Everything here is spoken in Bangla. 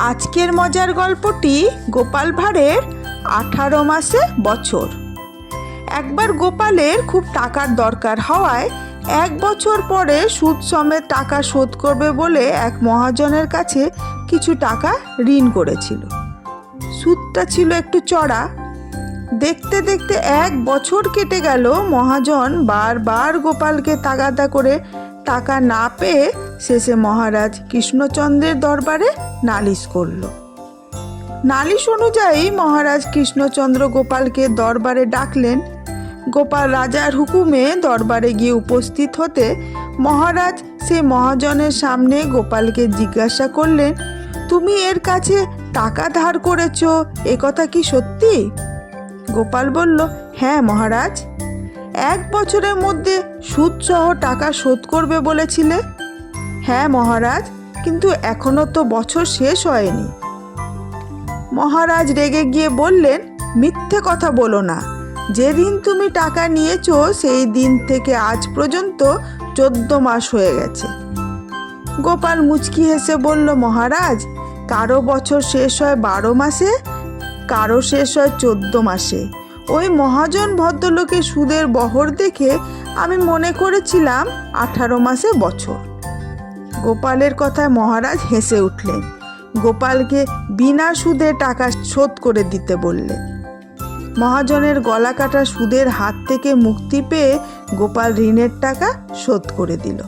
আজকের মজার গল্পটি গোপাল ভাঁড়ের আঠারো মাসে বছর। একবার গোপালের খুব টাকার দরকার হওয়ায় এক বছর পরে সুদ সমেত টাকা শোধ করবে বলে এক মহাজনের কাছে কিছু টাকা ঋণ করেছিল। সুদটা ছিল একটু চড়া। দেখতে দেখতে এক বছর কেটে গেল, মহাজন বারবার গোপালকে তাগাদা করে টাকা না পেয়ে শেষে মহারাজ কৃষ্ণচন্দ্রের দরবারে নালিশ করল। নালিশ অনুযায়ী মহারাজ কৃষ্ণচন্দ্র গোপালকে দরবারে ডাকলেন। গোপাল রাজার হুকুমে দরবারে গিয়ে উপস্থিত হতে মহারাজ সেই মহাজনের সামনে গোপালকে জিজ্ঞাসা করলেন, তুমি এর কাছে টাকা ধার করেছ? এ কথা কি সত্যি? গোপাল বলল হ্যাঁ মহারাজ। এক বছরের মধ্যে সুদসহ টাকা শোধ করবে বলেছিলে? হ্যাঁ মহারাজ, কিন্তু এখনও তো বছর শেষ হয়নি। মহারাজ রেগে গিয়ে বললেন, মিথ্যে কথা বলো না। যেদিন তুমি টাকা নিয়েছো, সেই দিন থেকে আজ পর্যন্ত চোদ্দ মাস হয়ে গেছে। গোপাল মুচকি হেসে বলল, মহারাজ, কারও বছর শেষ হয় বারো মাসে, কারও শেষ হয় চোদ্দ মাসে। ওই মহাজন ভদ্রলোকের সুদের বহর দেখে আমি মনে করেছিলাম আঠারো মাসে বছর। গোপালের কথায় মহারাজ হেসে উঠলেন। গোপালকে বিনা সুদে টাকা শোধ করে দিতে বললেন মহাজনের গলা কাটা সুদের হাত থেকে মুক্তি পেয়ে গোপাল ঋণের টাকা শোধ করে দিল।